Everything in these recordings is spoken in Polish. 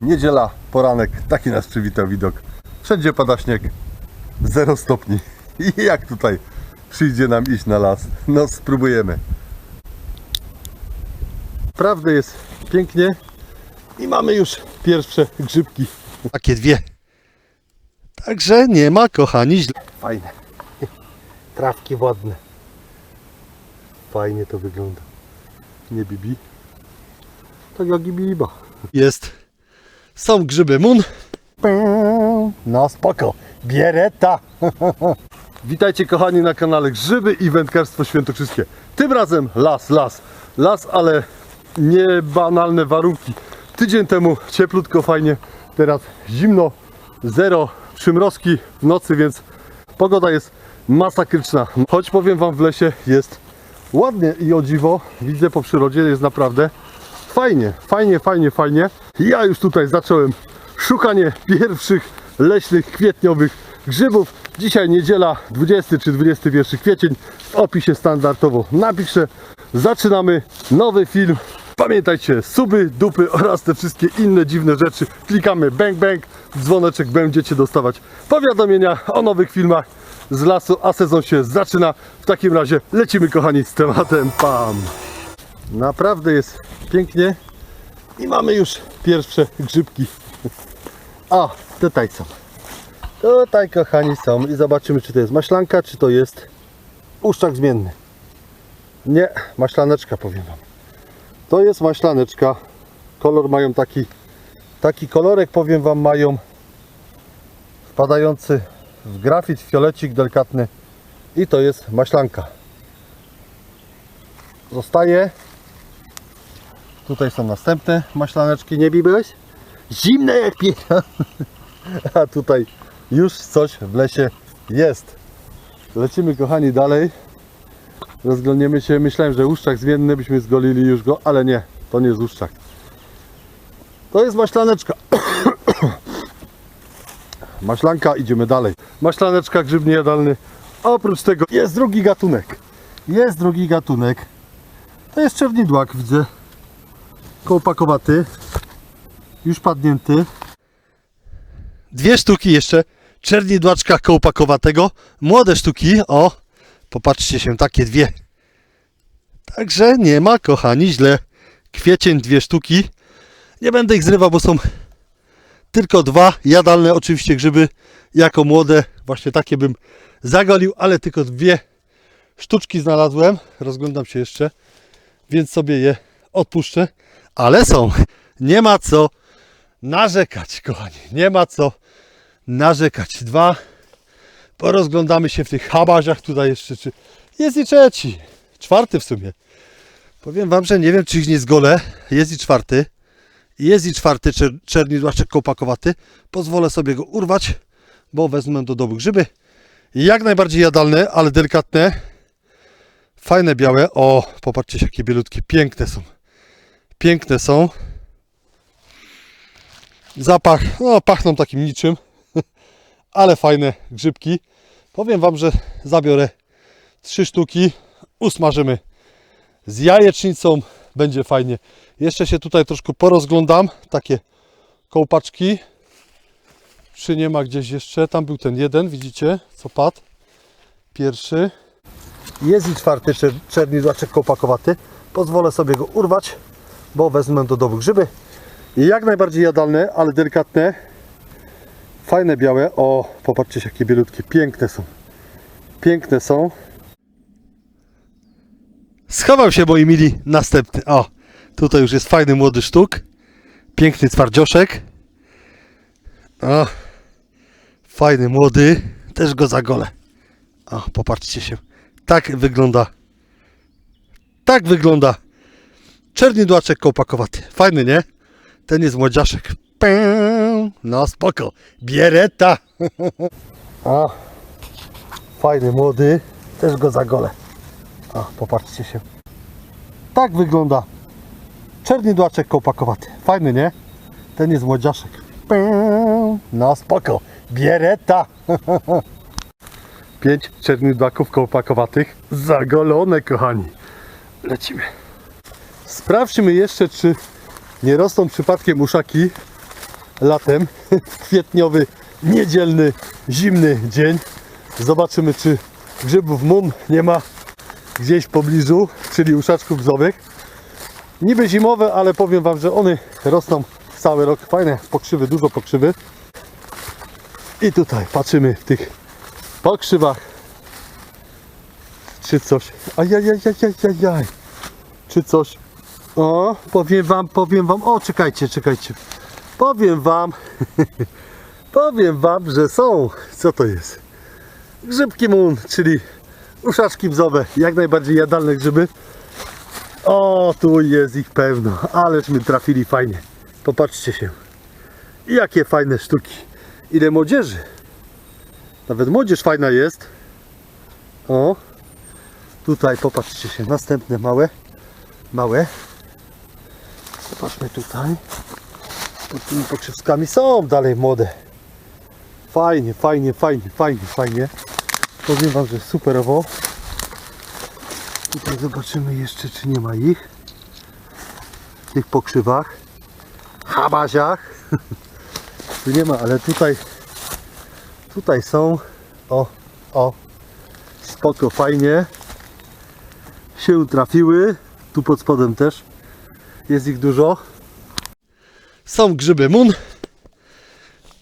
Niedziela, poranek, taki nas przywitał widok. Wszędzie pada śnieg, 0 stopni. I jak tutaj przyjdzie nam iść na las? No spróbujemy. Naprawdę jest pięknie i mamy już pierwsze grzybki. Takie dwie. Także nie ma, kochani, źle. Fajne. Trawki wodne. Fajnie to wygląda. Nie bibi. Tak jak i biba. Jest. Są grzyby mun. No spoko. Biereta. Witajcie kochani na kanale Grzyby i Wędkarstwo Świętokrzyskie. Tym razem las, las. Las, ale nie banalne warunki. Tydzień temu cieplutko, fajnie. Teraz zimno, zero przymrozki w nocy, więc pogoda jest masakryczna. Choć powiem wam w lesie jest ładnie i o dziwo. Widzę po przyrodzie, jest naprawdę fajnie, fajnie, fajnie, fajnie. Ja już tutaj zacząłem szukanie pierwszych leśnych, kwietniowych grzybów. Dzisiaj niedziela, 20 czy 21 kwiecień. W opisie standardowo napiszę. Zaczynamy nowy film. Pamiętajcie, suby, dupy oraz te wszystkie inne dziwne rzeczy. Klikamy bang bang, dzwoneczek będziecie dostawać powiadomienia o nowych filmach z lasu, a sezon się zaczyna. W takim razie lecimy kochani z tematem PAM. Naprawdę jest pięknie i mamy już pierwsze grzybki. A, tutaj są. Tutaj kochani są i zobaczymy czy to jest maślanka, czy to jest uszczak zmienny. Nie, maślaneczka powiem Wam. To jest maślaneczka. Kolor mają taki, taki kolorek powiem Wam mają wpadający w grafit, fiolecik delikatny i to jest maślanka. Zostaje Tutaj są następne maślaneczki, nie biłeś? Zimne jak piera. A tutaj już coś w lesie jest. Lecimy kochani dalej. Rozglądniemy się. Myślałem, że łuszczak zmienny byśmy zgolili już go, ale nie. To nie jest łuszczak. To jest maślaneczka. Maślanka, idziemy dalej. Maślaneczka, grzyb niejadalny. Oprócz tego jest drugi gatunek. Jest drugi gatunek. To jest czernidłak, widzę kołopakowaty, już padnięty. Dwie sztuki jeszcze czernidłaczka kołpakowatego. Młode sztuki. O, popatrzcie się, takie dwie. Także nie ma, kochani, źle. Kwiecień, dwie sztuki. Nie będę ich zrywał, bo są tylko dwa. Jadalne oczywiście grzyby. Jako młode, właśnie takie bym zagolił, ale tylko dwie sztuczki znalazłem. Rozglądam się jeszcze, więc sobie je odpuszczę. Ale są. Nie ma co narzekać, kochani. Nie ma co narzekać. Dwa. Porozglądamy się w tych habaziach tutaj jeszcze. Czy... Jest i trzeci. Czwarty w sumie. Powiem Wam, że nie wiem, czy ich nie zgolę. Jest i czwarty. Jest i czwarty czer czernidłaczek kołpakowaty. Pozwolę sobie go urwać, bo wezmę do domu grzyby. Jak najbardziej jadalne, ale delikatne. Fajne białe. O, popatrzcie, jakie bielutkie. Piękne są. Piękne są. Zapach, no pachną takim niczym, ale fajne grzybki. Powiem Wam, że zabiorę trzy sztuki, usmażymy z jajecznicą, będzie fajnie. Jeszcze się tutaj troszkę porozglądam, takie kołpaczki. Czy nie ma gdzieś jeszcze? Tam był ten jeden, widzicie, co padł. Pierwszy. Jest i czwarty czer czernidłaczek kołpakowaty. Pozwolę sobie go urwać, bo wezmę do domu grzyby. Jak najbardziej jadalne, ale delikatne. Fajne białe. O, popatrzcie jakie bielutkie. Piękne są. Piękne są. Schował się moi mili następny. O, tutaj już jest fajny młody sztuk. Piękny twardzioszek. O, fajny młody. Też go zagolę. O, popatrzcie się. Tak wygląda. Tak wygląda czernidłaczek kołpakowaty. Fajny, nie? Ten jest młodziaszek. No spoko. Biereta. A, fajny, młody. Też go zagolę. A, popatrzcie się. Tak wygląda czernidłaczek kołpakowaty. Fajny, nie? Ten jest młodziaszek. No spoko. Biereta. Pięć czernidłaków kołpakowatych. Zagolone, kochani. Lecimy. Sprawdźmy jeszcze, czy nie rosną przypadkiem uszaki latem, kwietniowy, niedzielny, zimny dzień. Zobaczymy, czy grzybów mum nie ma gdzieś w pobliżu, czyli uszaczków bzowych. Niby zimowe, ale powiem Wam, że one rosną cały rok. Fajne pokrzywy, dużo pokrzywy. I tutaj patrzymy w tych pokrzywach. Czy coś. Ajajajajajajaj. Czy coś. O, powiem Wam, powiem Wam. O, czekajcie, czekajcie. Powiem Wam. powiem Wam, że są. Co to jest? Grzybki mun, czyli uszaczki bzowe. Jak najbardziej jadalne grzyby. O, tu jest ich pełno. Aleśmy trafili fajnie. Popatrzcie się. Jakie fajne sztuki. Ile młodzieży. Nawet młodzież fajna jest. O. Tutaj popatrzcie się. Następne małe. Małe. Zobaczmy tutaj. Pod tymi pokrzywskami są dalej młode. Fajnie, fajnie, fajnie, fajnie, fajnie. Powiem Wam, że superowo. Tutaj zobaczymy jeszcze, czy nie ma ich. W tych pokrzywach. Habaziach. Tu nie ma, ale tutaj tutaj są. O, o. Spoko, fajnie. Się trafiły. Tu pod spodem też. Jest ich dużo. Są grzyby mun.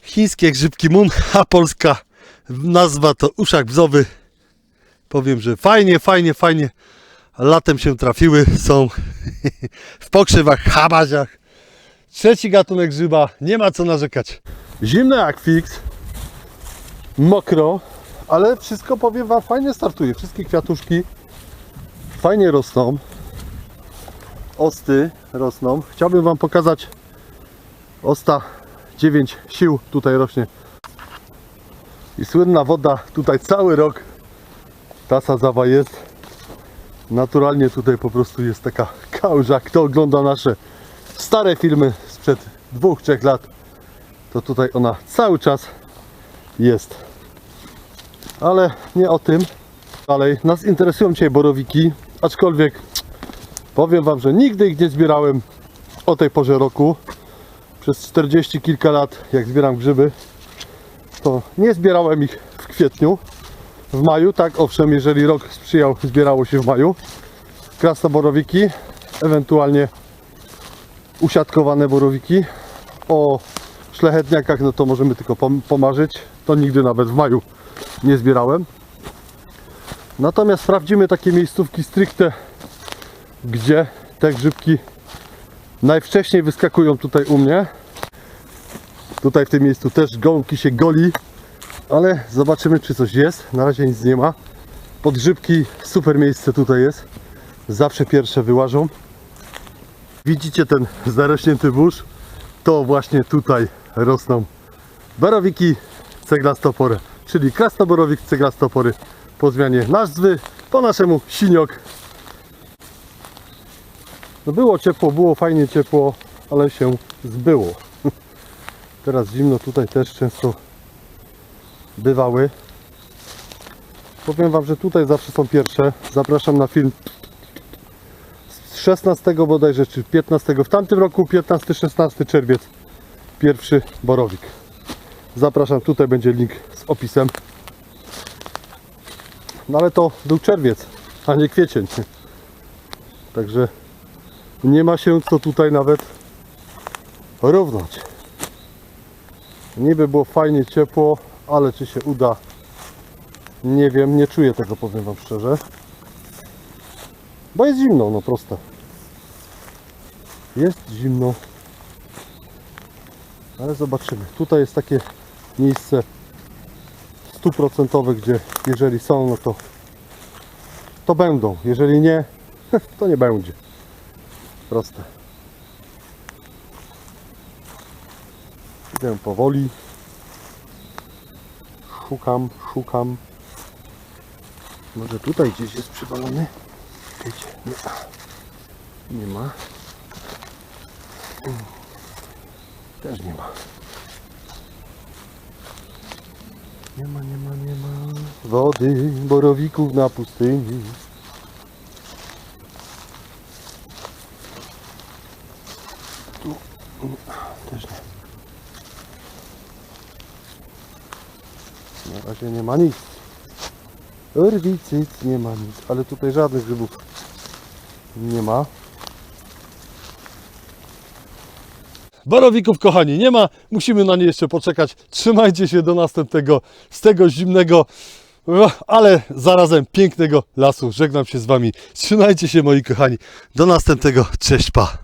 Chińskie grzybki mun, a polska nazwa to uszak bzowy. Powiem, że fajnie, fajnie, fajnie. Latem się trafiły. Są w pokrzywach, habaziach. Trzeci gatunek grzyba. Nie ma co narzekać. Zimne jak fix. Mokro. Ale wszystko powiem Wam fajnie startuje. Wszystkie kwiatuszki fajnie rosną. Osty rosną. Chciałbym Wam pokazać osta 9 sił tutaj rośnie. I słynna woda tutaj cały rok ta sadzawa jest. Naturalnie tutaj po prostu jest taka kałuża. Kto ogląda nasze stare filmy sprzed dwóch, trzech lat, to tutaj ona cały czas jest. Ale nie o tym. Dalej, nas interesują dzisiaj borowiki, aczkolwiek powiem Wam, że nigdy ich nie zbierałem o tej porze roku. Przez 40 kilka lat, jak zbieram grzyby, to nie zbierałem ich w kwietniu, w maju, tak owszem, jeżeli rok sprzyjał, zbierało się w maju. Krasnoborowiki, ewentualnie usiadkowane borowiki. O szlachetniakach, no to możemy tylko pom- pomarzyć. To nigdy nawet w maju nie zbierałem. Natomiast sprawdzimy takie miejscówki stricte, gdzie te grzybki najwcześniej wyskakują tutaj u mnie. Tutaj w tym miejscu też gąbki się goli, ale zobaczymy czy coś jest. Na razie nic nie ma. Podgrzybki, super miejsce tutaj jest. Zawsze pierwsze wyłażą. Widzicie ten zarośnięty burz? To właśnie tutaj rosną borowiki ceglastopory, czyli krasnoborowik ceglastopory po zmianie nazwy, po naszemu siniok. No było ciepło, było fajnie ciepło, ale się zbyło. Teraz zimno tutaj też często bywały. Powiem Wam, że tutaj zawsze są pierwsze. Zapraszam na film z 16 bodajże, czy 15 w tamtym roku, 15-16 czerwiec. Pierwszy borowik. Zapraszam, tutaj będzie link z opisem. No ale to był czerwiec, a nie kwiecień. Także nie ma się co tutaj nawet równać. Niby było fajnie ciepło, ale czy się uda, nie wiem, nie czuję tego, powiem Wam szczerze. Bo jest zimno, no proste. Jest zimno. Ale zobaczymy. Tutaj jest takie miejsce stuprocentowe, gdzie jeżeli są, no to to będą. Jeżeli nie, to nie będzie. Proste. Idę powoli. Szukam, szukam. Może tutaj gdzieś jest przywalony? Wiecie, nie. Nie ma. Też nie ma. Nie ma, nie ma, nie ma wody, borowików na pustyni. Tu mm, też nie. Na razie nie ma nic. Rwicyc nie ma nic, ale tutaj żadnych grzybów nie ma. Borowików, kochani, nie ma. Musimy na nie jeszcze poczekać. Trzymajcie się do następnego, z tego zimnego, ale zarazem pięknego lasu. Żegnam się z Wami. Trzymajcie się, moi kochani. Do następnego. Cześć, pa.